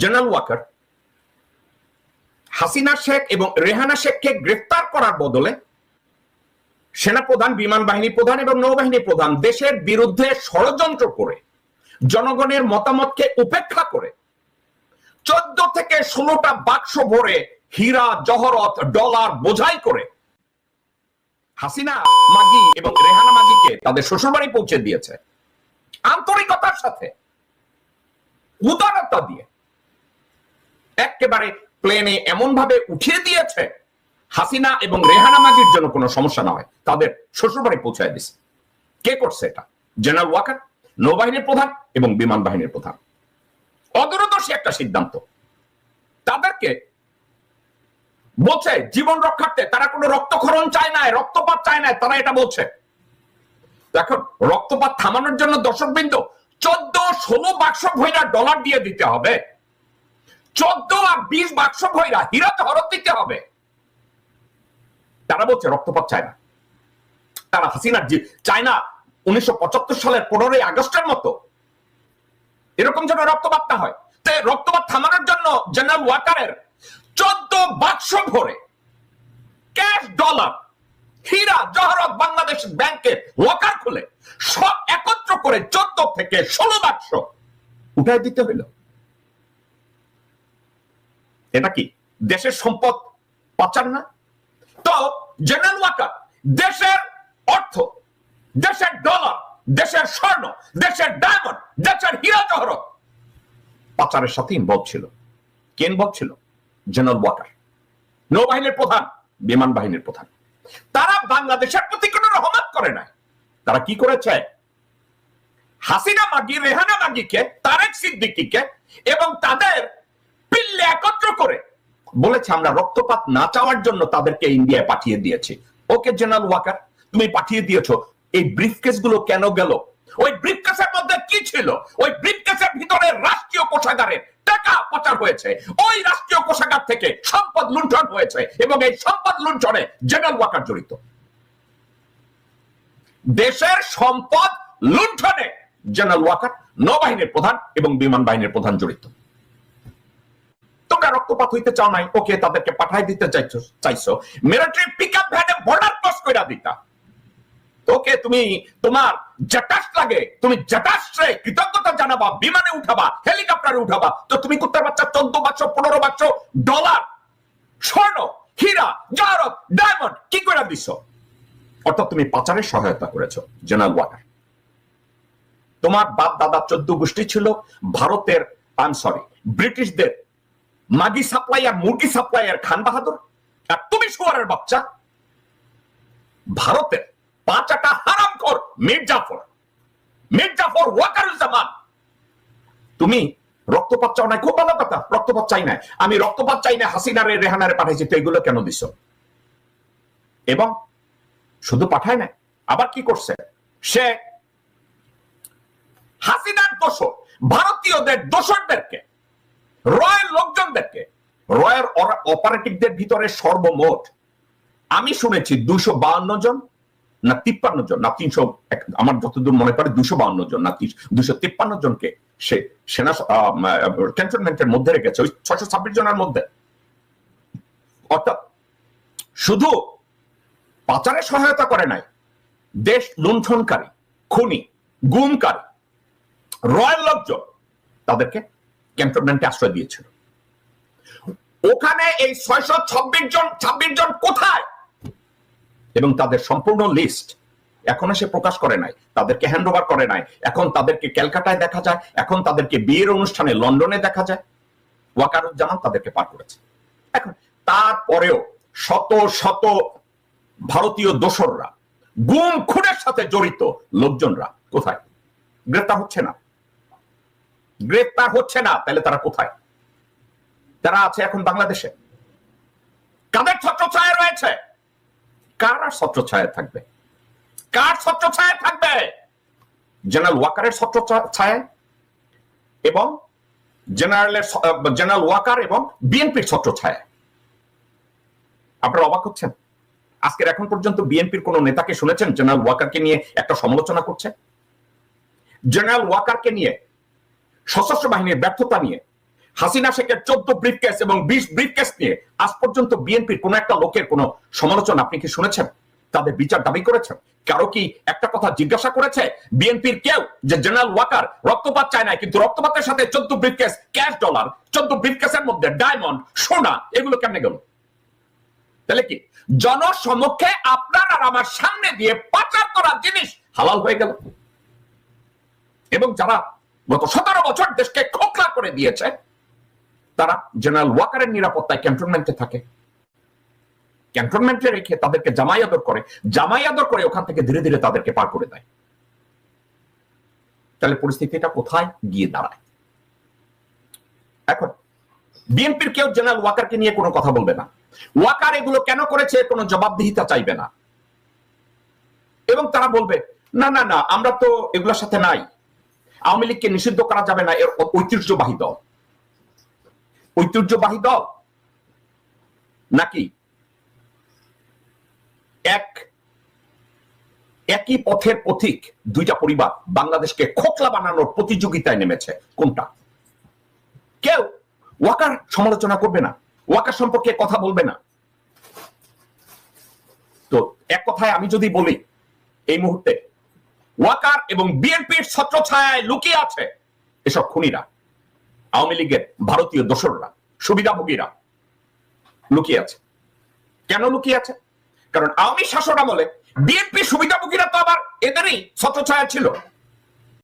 General Waker Hasina Sheikh এবং রেহানা শেখকে গ্রেফতার করার বদলে সেনাপ্রধান, বিমান বাহিনী প্রধান এবং নৌবাহিনী প্রধান দেশের বিরুদ্ধে ষড়যন্ত্র করে, জনগণের মতামতকে উপেক্ষা করে, চোদ্দ থেকে ষোলোটা বাক্স ভরে হীরা, জহরত, ডলার বোঝাই করে হাসিনা, মাগি এবং রেহানা মাগিকে তাদের শ্বশুরবাড়ি পৌঁছে দিয়েছে। আন্তরিকতার সাথে উদারতা দিয়ে একেবারে প্লেনে এমন ভাবে উঠিয়ে দিয়েছে, হাসিনা এবং রেহানা মাগির জন্য কোনো সমস্যা না হয়। তাদের শ্বশুরবাড়ি পৌঁছায় দিছে। কে করছে এটা? জেনারেল ওয়াকার নৌবাহিনীর প্রধান এবং বিমান বাহিনীর প্রধান। অদূরদর্শী একটা সিদ্ধান্ত। তাদেরকে বলছে, জীবন রক্ষার্থে তারা কোনো রক্তক্ষরণ চায় না, রক্তপাত চায় না, তারা এটা বলছে। দেখুন রক্তপাত থামানোর জন্য দর্শকবৃন্দ চোদ্দ ষোলো বাক্স ভৈরা ডলার দিয়ে দিতে হবে। চোদ্দ আর বিশ বাক্স ভৈরা হীরা হরত দিতে হবে। তারা বলছে, রক্তপাত চায় না। তারা হাসিনার চায় না উনিশশো সালের পনেরোই আগস্টের মতো। এরকম যেন রক্তপাত না হয়। তাই রক্তপাত থামানোর জন্য জেনারেল ওয়াকারের চোদ্দ বাক্স ভরে ক্যাশ ডলার, হীরা, জহরত বাংলাদেশ ব্যাংকের লকার খুলে সব একত্র করে চোদ্দ থেকে ষোলো বাক্স উঠাই দিতে হইল। এটা কি? দেশের সম্পদ পাচার না? তো জেনারেল ওয়াকার দেশের অর্থ, দেশের ডলার দেশের স্বর্ণ, দেশের ডায়মন্ড দেশের হীরা জহরত পাচারের সাথে ইনভলভ ছিল। কে ইনভলভ ছিল? জেনারেল ওয়াকার নৌবাহিনীর প্রধান, বিমান বাহিনীর প্রধান। তারা বাংলাদেশের প্রতি কোনো রহমত করে নাই। তারা কি করেছে? হাসিনা মাগি, রেহানা মাগিকে, তারেক সিদ্দিকিকে এবং তাদের পিল্লে একত্র করে বলেছে, আমরা রক্তপাত না চাওয়ার জন্য তাদেরকে ইন্ডিয়ায় পাঠিয়ে দিয়েছি। ওকে, জেনারেল ওয়াকার, তুমি পাঠিয়ে দিয়েছ। এই ব্রিফকেসগুলো কেন গেল? ওই ব্রিফকেসের মধ্যে কি ছিল? ওই ব্রিফকেসের ভিতরে রাষ্ট্রীয় কোষাগারের টাকা পাচার হয়েছে। ওই রাষ্ট্রীয় কোষাগার থেকে সম্পদ লুণ্ঠন হয়েছে এবং এই সম্পদ লুণ্ঠনে জেনারেল ওয়াকার জড়িত। দেশের সম্পদ লুণ্ঠনে জেনারেল ওয়াকার নৌবাহিনীর প্রধান এবং বিমান বাহিনীর প্রধান জড়িত। তোমরা রক্তপাত হইতে চাও নাই, ওকে তাদেরকে পাঠাই দিতে চাইছো চাইছো। মিলিটারি পিক আপ ভ্যানে বর্ডার ক্রস কইরা দিতা। তোকে তুমি, তোমার জটাস লাগে, তুমি জটাসে কৃতজ্ঞতা জানাবা, বিমানে উঠাবা, হেলিকপ্টারে উঠাবা, তো তুমি কুত্তার বাচ্চা, চোদ্দ বাক্স, পনেরো বাক্স, ডলার, স্বর্ণ, হীরা জহরত ডায়মন্ড কি করে দিছ? অর্থাৎ তুমি পাচারের সহায়তা করেছ জেনারেল ওয়াটার তোমার বাপ দাদা চোদ্দ গোষ্ঠী ছিল, ভারতের আই সরি ব্রিটিশদের মাগি সাপ্লাইয়ার মুরগি সাপ্লাইয়ার খান বাহাদুর, আর তুমি শুয়ারের বাচ্চা। ভারতের পাঁচাটা হারাম কর মির্জাফর। মির্জাফর ওয়াকারুজ্জামান। তুমি রক্তপাত চাও না খুব ভালো কথা, রক্তপাত চাই না আমি রক্তপাত চাই না হাসিনারে, রেহানারে পাঠাইছি, তো এগুলো কেন দিছ? এবং শুধু পাঠায় না আবার কি করছে? সে হাসিনার দোষর, ভারতীয়দের দোষরদেরকে রয়ের লোকজনদেরকে, রয়ের অপারেটিভদের ভিতরে সর্বমোট, আমি শুনেছি দুশো বাউন্ন জন, না তিপ্পান্ন জন, না তিনশো আমার যতদূর মনে পড়ে দুশো বাউন্ন জন, না দুশো তিপ্পান্ন জনকে সে সেনা ক্যান্টনমেন্টের মধ্যে রেখেছে, ওই ছশো ছাব্বিশ জনের মধ্যে। অর্থাৎ শুধু পাচারে সহায়তা করে নাই, দেশ লুণ্ঠনকারী, খুনি, গুমকারী রয়্যাল লোকজন তাদেরকে ক্যান্টনমেন্টে আশ্রয় দিয়েছিল। ওখানে এই ছয়শো ছাব্বিশ জন ছাব্বিশ জন কোথায়? এবং তাদের সম্পূর্ণ লিস্ট এখনও সে প্রকাশ করে নাই। তাদেরকে হ্যান্ড ওভার করে নাই। এখন তাদেরকে ক্যালকাটায় দেখা যায়। এখন তাদেরকে বিয়ের অনুষ্ঠানে লন্ডনে দেখা যায়। ওয়াকারুজ্জামান তাদেরকে পার করেছে। এখন তারপরেও শত শত ভারতীয় দোসররা, গুম খুনের সাথে জড়িত লোকজনরা কোথায়? গ্রেপ্তার হচ্ছে না। গ্রেপ্তার হচ্ছে না, তাহলে তারা কোথায়? তারা আছে এখন বাংলাদেশে। কাদের ছত্রছায়া রয়েছে? কার আর ছত্রছায়া থাকবে? কার ছত্রছায়া থাকবে? জেনারেল ওয়াকারের ছত্রছায়া এবং জেনারেলের জেনারেল ওয়াকার এবং বিএনপির ছত্রছায়া আপনারা অবাক হচ্ছেন? আজকের এখন পর্যন্ত বিএনপির কোন নেতাকে শুনেছেন জেনারেল ওয়াকারকে নিয়ে একটা সমালোচনা করছে? জেনারেল ওয়াকারকে নিয়ে সশস্ত্র বাহিনীর ব্যর্থতা নিয়ে, হাসিনা শেখের চোদ্দ ব্রিফকেস এবং বিশ ব্রিফকেস নিয়ে আজ পর্যন্ত বিএনপির কোন একটা লোকের কোন সমালোচনা আপনি কি শুনেছেন? তাদের বিচার দাবি করেছেন? কারও কি একটা কথা জিজ্ঞাসা করেছে? বিএনপির কেউ? যে জেনারেল ওয়াকার, রক্তপাত চায় না কিন্তু রক্তপাতের সাথে চোদ্দ ব্রিফকেস ক্যাশ ডলার, চোদ্দ ব্রিফকেসের মধ্যে ডায়মন্ড, সোনা, এগুলো কেমনে গেল? তাহলে কি? জনসমক্ষে আপনার আর আমার সামনে দিয়ে পাচার করার জিনিস হালাল হয়ে গেল? এবং যারা গত সতেরো বছর দেশকে খোকলা করে দিয়েছে। তারা জেনারেল ওয়াকারের নিরাপত্তায় ক্যান্টনমেন্টে থাকে। ক্যান্টনমেন্টে রেখে তাদেরকে জামাই আদর করে। জামাই আদর করে ওখান থেকে ধীরে ধীরে তাদেরকে পার করে দেয়। তাহলে পরিস্থিতিটা কোথায়? গিয়ে দাঁড়ায়। এখন বিএনপির কেউ জেনারেল ওয়াকারকে নিয়ে কোনো কথা বলবে না। ওয়াকার এগুলো কেন করেছে? কোনো জবাবদিহিতা চাইবে না। এবং তারা বলবে, না না না, আমরা তো এগুলোর সাথে নাই। আওয়ামী লীগকে নিষিদ্ধ করা যাবে না এর ঐতিহ্যবাহী দল ঐতিহ্যবাহী দল নাকি? এক, একই পথের পথিক দুইটা পরিবার বাংলাদেশকে খোকলা বানানোর প্রতিযোগিতায় নেমেছে। কোনটা? কেউ ওয়াকার সমালোচনা করবে না, ওয়াকার সম্পর্কে কথা বলবে না। তো এক কথায় আমি যদি বলি, এই মুহূর্তে ওয়াকার এবং বিএনপির ছত্র ছায় লুকিয়ে আছে এসব খুনিরা। আওয়ামী লীগের ভারতীয় দোসররা, সুবিধাভোগীরা লুকিয়ে আছে। কেন লুকিয়ে আছে? কারণ আওয়ামী শাসন আমলে বিএনপি সুবিধাভোগীরা তো আবার এদেরই ছত্র ছত্রছায়া ছিল।